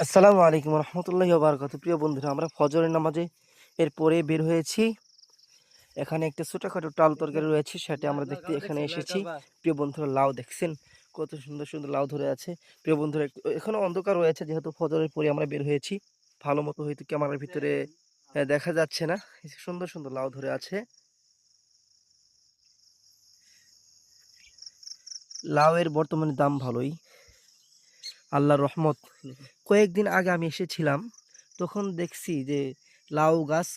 আসসালামু আলাইকুম রহমতুল্লাহ বারকাত প্রিয় বন্ধুরা, আমরা ফজরের নামাজে এর পরে বের হয়েছি। এখানে একটা ছোটোখাটো টাল তরকারি রয়েছে, সেটা আমরা দেখতে এখানে এসেছি। প্রিয় বন্ধুরা, লাউ দেখছেন? কত সুন্দর সুন্দর লাউ ধরে আছে। প্রিয় বন্ধুরা, একটু- এখনও অন্ধকার রয়েছে, যেহেতু ফজরের পরে আমরা বের হয়েছি। ভালো মতো হয়তো ক্যামেরার ভিতরে দেখা যাচ্ছে না। সুন্দর সুন্দর লাউ ধরে আছে। লাউয়ের বর্তমানে দাম ভালোই। আল্লাহর রহমত। কয়েকদিন আগে আমি এসেছিলাম তখন দেখছি যে লাউ গাছ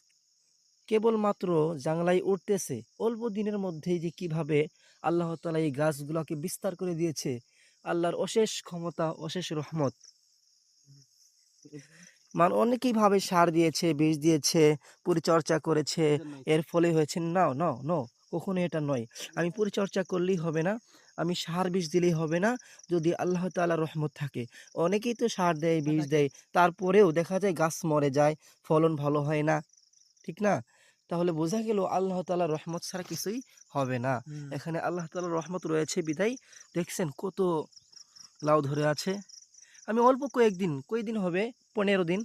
কেবলমাত্র জাংলায় উঠতেছে। অল্প দিনের মধ্যেই যে কীভাবে আল্লাহ তালা এই গাছগুলোকে বিস্তার করে দিয়েছে আল্লাহর অশেষ ক্ষমতা অশেষ রহমত। মান অনেকেই ভাবে সার দিয়েছে বীজ দিয়েছে পরিচর্যা করেছে এর ফলে হয়েছে না ন ন কখনো এটা নয়। আমি পরিচর্যা করলেই হবে না আমি সার বিষ দিলেই হবে না যদি আল্লাহ তাআলা রহমত থাকে। অনেকেই তো সার দেয় বীজ দেয় তারপরেও দেখা যায় গাছ মরে যায় ফলন ভালো হয় না ঠিক না? তাহলে বোঝা গেল আল্লাহ তাআলা রহমত ছাড়া কিছুই হবে না। এখানে আল্লাহ তাআলার রহমত রয়েছে বিদায়। দেখছেন কত লাউ ধরে আছে। আমি অল্প কয়েকদিন কয়েকদিন হবে? পনেরো দিন।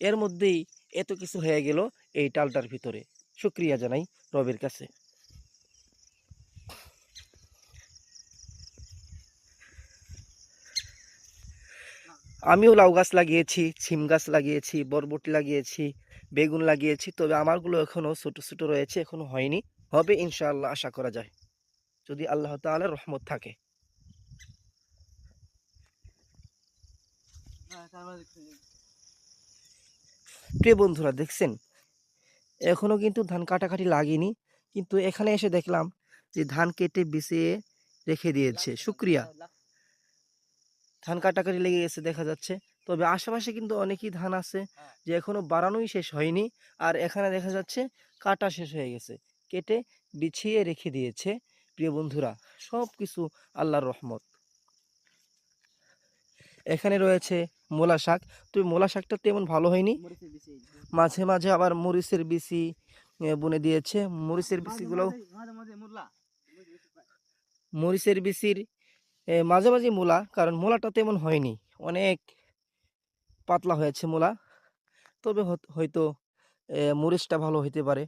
এর মধ্যেই এত কিছু হয়ে গেল এই টালটার ভিতরে। শুক্রিয়া জানাই রবের কাছে। আমিও লাউ গাছ লাগিয়েছি, ছিম গাছ লাগিয়েছি, বরবটি লাগিয়েছি, বেগুন লাগিয়েছি, তবে আমারগুলো এখনও ছোট ছোট রয়েছে, এখনও হয়নি। হবে ইনশাআল্লাহ, আশা করা যায়। যদি আল্লাহ তাআলার রহমত থাকে। প্রিয় বন্ধুরা, দেখছেন? এখনও কিন্তু ধান কাটাকাটি লাগেনি, কিন্তু এখানে এসে দেখলাম যে ধান কেটে বিছিয়ে রেখে দিয়েছে। শুক্রিয়া। ধান কাটাকাটি লেগে গেছে দেখা যাচ্ছে। তবে আশেপাশে কিন্তু অনেকই ধান আছে যে এখনও বাড়ানোই শেষ হয়নি। আর এখানে দেখা যাচ্ছে কাটা শেষ হয়ে গেছে। কেটে বিছিয়ে রেখে দিয়েছে। প্রিয় বন্ধুরা সব কিছু আল্লাহর রহমত। এখানে রয়েছে মোলা শাক। তবে মোলা শাকটা তেমন ভালো হয়নি। মাঝে মাঝে আবার মরিচের বিচি বুনে দিয়েছে। মরিচের বিচিগুলো মরিচের বিচির মাঝে মাঝে মূলা, কারণ মূলাটা তেমন হয়নি। অনেক পাতলা হয়েছে মূলা। তবে হয়তো মরিচটা ভালো হইতে পারে।